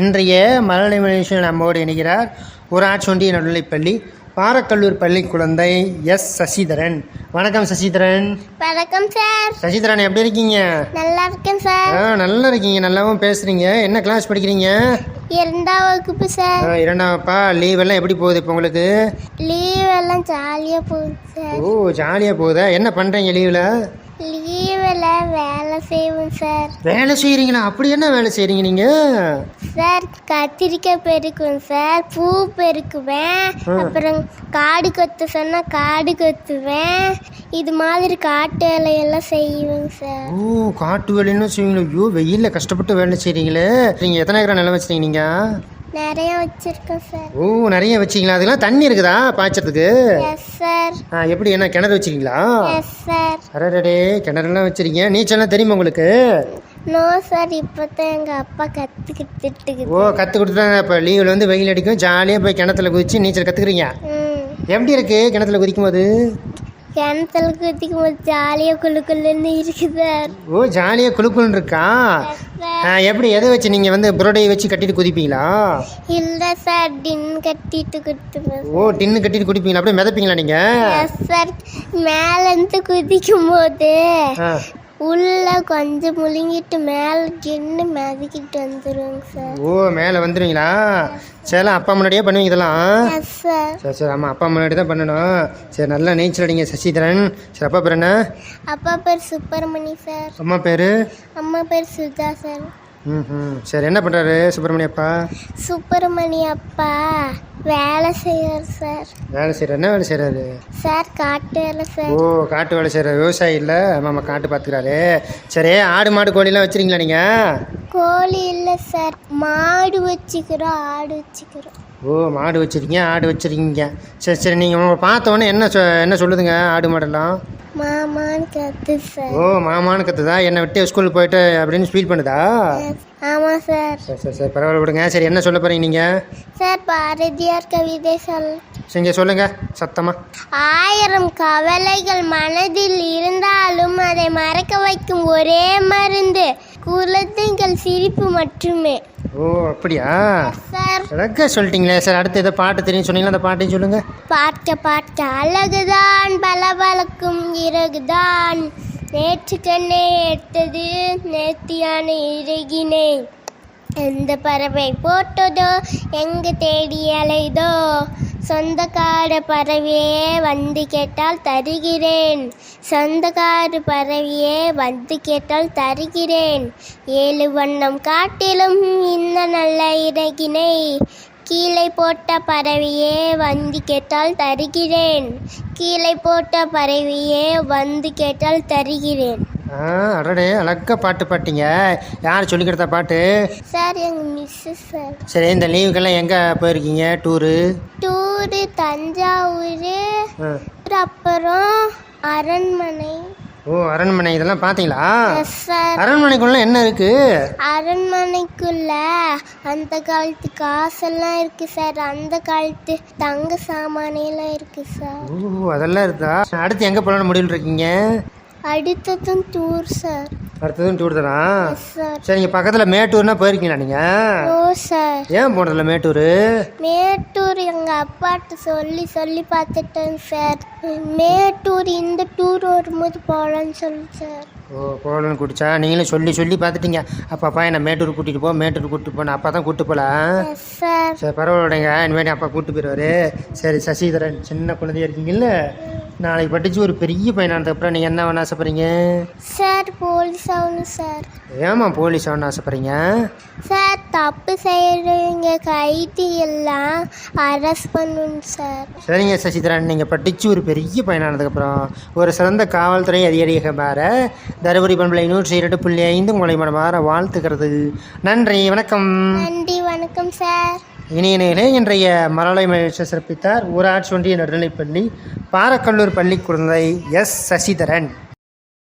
இன்றைய மழலை மலேசியில் நம்மோடு இணைகிறார் ஊராட்சி ஒன்றிய நடுநிலைப்பள்ளி பாரக்கல்லூர் பள்ளி குழந்தை எஸ். சசிதரன். வணக்கம் சசிதரன். வணக்கம் சார். சசிதரன் எப்படி இருக்கீங்க? நல்லா இருக்கேன் சார். ஆ நல்லா இருக்கீங்க. நல்லாவும் பேசுறீங்க. என்ன கிளாஸ் படிக்கிறீங்க? இரண்டாம் வகுப்பு சார். இரண்டாவப்பா லீவ் எல்லாம் எப்படி போகுது இப்போ உங்களுக்கு? லீவ் எல்லாம் ஜாலியாக போகுது சார். ஓ ஜாலியாக போகுதா? என்ன பண்ணுறீங்க லீவில் லீவில் வேலை செய்வோம் சார் வேலை செய்கிறீங்களா அப்படி என்ன வேலை செய்கிறீங்க நீங்கள் சார் கத்திரிக்காய் பெருக்குவேன் சார் பூ பெருக்குவேன். அப்புறம் காடு கொத்து சொன்னால் காடு கொத்துவேன். இது மாதிரி காட்டு வேலையெல்லாம் செய்வேங்க சார் ஓ காட்டு வேலைன்னு செய்வீங்களா ஐயோ வெயிலில் கஷ்டப்பட்டு வேலை செய்கிறீங்களே நீங்கள் எத்தனை ஏக்கரா நிலம் வச்சிருக்கீங்க நீங்கள் நிறைய வச்சுருக்கேன் சார். ஓ நிறைய வச்சிங்களா? அதெல்லாம் தண்ணி இருக்குதா பாய்ச்சறதுக்கு? எஸ் சார் ஆ எப்படி என்ன கிணறு வச்சிருக்கீங்களா? எஸ் சார் அரடே கிணறுலாம் வச்சிருக்கீங்க. நீச்சல்லாம் தெரியுமா உங்களுக்கு? நோ சார் இப்போ தான் எங்கள் அப்பா கற்றுக்கிட்டு ஓ கற்றுக் கொடுத்துட்டாங்க இப்போ லீவில் வந்து வெயில் அடிக்கும். ஜாலியாக போய் கிணத்துல குதிச்சு நீச்சல் கற்றுக்குறீங்க ம். எப்படி இருக்கு கிணத்துல குதிக்கும் போது கிணத்துல குதிக்கும் போது ஜாலியாக குளு குளுன்னு இருக்கு சார் ஓ ஜாலியாக குழுக்குன்னு இருக்கா? ஆ, எப்படி எதை வச்சு நீங்கள் வந்து புரோடையை வச்சு கட்டிட்டு குதிப்பீங்களா? இல்லை சார் டின் கட்டிட்டு கொடுத்துருவேன் ஓ டின்னு கட்டிட்டு குடிப்பீங்களா அப்படியே மிதப்பீங்களா நீங்கள் சார் மேலேருந்து குதிக்கும் போது ஆ. உள்ள கொஞ்சம் முழுங்கிட்டு மேலே டின்னு மிதக்கிட்டு வந்துருவோங்க சார். ஓ மேலே வந்துடுவீங்களா சரி அப்பா முன்னாடியே பண்ணுவீங்க இதெல்லாம்? சார் சரி சரி ஆமாம் அப்பா முன்னாடி தான் பண்ணணும். சரி நல்லா நீச்சல் அடிங்க சசிதரன். சரி அப்பா பேர் என்ன? அப்பா பேர் சுப்பிரமணி சார். அம்மா பேர்? அம்மா பேர் சுதா சார். ம் சரி என்ன பண்ணுறாரு சுப்பிரமணிய அப்பா சுப்பிரமணி அப்பா வேலை செய்கிறார் சார். வேலை செய்கிறார் என்ன வேலை செய்கிறாரு சார் காட்டு வேலை சார். ஓ காட்டு வேலை செய்கிற விவசாயி இல்லை? ஆமாம் காட்டு பார்த்துக்கிறாரு சரி ஆடு மாடு கோழிலாம் வச்சுருங்களா நீங்கள் கோழி இல்லை சார். மாடு வச்சுக்கிறோம் ஆடு வச்சுக்கிறோம். ஓ மாடு வச்சுருக்கீங்க ஆடு வச்சுருக்கீங்க. சரி சரி நீங்கள் உங்களை பார்த்த உடனே என்ன சொ என்ன சொல்லுதுங்க ஆடு மாடெல்லாம்? மாமான்னு கத்து சார் ஓ மாமான்னு கத்துதா? என்னை விட்டு ஸ்கூலுக்கு போயிட்டு அப்படின்னு ஃபீல் பண்ணுதா? ஆமாம் சார் சரி சரி சரி பரவாயில்ல விடுங்க. சரி என்ன சொல்ல போகிறீங்க நீங்கள் சார் பாரதியார் கவிதை சொல். செஞ்ச சொல்லுங்க சத்தமாக ஆயிரம் கவலைகள் மனதில் இருந்தாலும் அதை மறக்க வைக்கும் ஒரே மருந்து குழந்தைகள் சிரிப்பு மட்டுமே. ஓ அப்படியா? சார் அழகா சொல்லிட்டீங்களே சார் அடுத்து ஏதோ பாட்டு தெரியும் சொன்னீங்களா அந்த பாட்டையும் சொல்லுங்க. பார்க்க பார்க்க அழகுதான் பளபளக்கும். பிறகுதான் நேற்று கண்ணை எடுத்தது நேர்த்தியான இறகினை. எந்த பறவை போட்டதோ எங்கு தேடி அலைதோ சொந்தக்கார பறவையே வந்து கேட்டால் தருகிறேன். சொந்தக்கார பறவையே வந்து கேட்டால் தருகிறேன். ஏழு வண்ணம் காட்டிலும் இந்த நல்ல இறகினை. கீழே போட்ட பறவையே வந்து கேட்டால் தருகிறேன். கீழே போட்ட பறவையே வந்து கேட்டால் தருகிறேன். ஆ அடடே அழகா பாட்டு பாட்டீங்க. யார் சொல்லி கொடுத்தா பாட்டு? சார் எங்கள் மிஸ்ஸு சார். சரி இந்த லீவுக்கெல்லாம் எங்கே போயிருக்கீங்க? டூரு? டூரு தஞ்சாவூர் ஆ. அப்புறம் அரண்மனை. ஓ அரண்மனை இதெல்லாம் சார் அரண்மனைக்குள்ள என்ன இருக்கு? அரண்மனைக்குள்ள அந்த காலத்து காசெல்லாம் இருக்கு சார் அந்த காலத்து தங்க சாமானெல்லாம் இருக்கு சார் ஓ அதெல்லாம் இருக்குதா அடுத்து எங்கே போகலான்னு முடிவில் இருக்கீங்க அடுத்ததும் டூர் சார் அடுத்ததும் டூர் தானா? சார் நீங்கள் பக்கத்தில் மேட்டூர்னா போயிருக்கீங்களா நீங்கள் ஓ சார் ஏன் போனதில்ல மேட்டூர்? மேட்டூர் எங்கள் அப்பாட்ட சொல்லி சொல்லி பார்த்துட்டேன் சார் மேட்டூர் இந்த டூர் வரும்போது போகலான்னு சொல்லி சார் ஓ போகலன்னு குடிச்சா? நீங்களும் சொல்லி சொல்லி பார்த்துட்டீங்க. அப்பா என்ன மேட்டூர் கூட்டிகிட்டு போ மேட்டூர் கூட்டிட்டு போன அப்பா தான் கூப்பிட்டு போகல எஸ் சார் பரவாயில்லைங்க. இனிமேட்டு அப்பா கூப்பிட்டு போயிடுவாரு சரி சசிதரன் சின்ன குழந்தையா இருக்கீங்கல்ல? நாளைக்கு படித்து ஒரு பெரிய பையனானதுக்கப்புறம் நீங்கள் என்ன வேணும் ஆசைப்படுறீங்க? சார் போலீஸ் ஆகணும் சார் ஏமா போலீஸ் ஆகணும்னு ஆசைப்படுறீங்க? சார் தப்பு செய்கிறவங்க கைதி எல்லாம் அரெஸ்ட் பண்ணணும் சார் சரிங்க சசிதரன். நீங்கள் படித்து ஒரு பெரிய பையனானதுக்கப்புறம் ஒரு சிறந்த காவல்துறை அதிகாரியாக மாற தருமபுரி பண்பலை நூற்றி இரண்டு புள்ளி ஐந்து உங்களை மனமாற வாழ்த்துக்கிறது நன்றி வணக்கம். நன்றி வணக்கம் சார் இனிய நேரே இன்றைய மரலை மகிழ்ச்சி சிறப்பித்தார் ஊராட்சி ஒன்றிய நடுநிலைப்பள்ளி பாரக்கல்லூர் பள்ளி குழந்தை எஸ். சசிதரன்.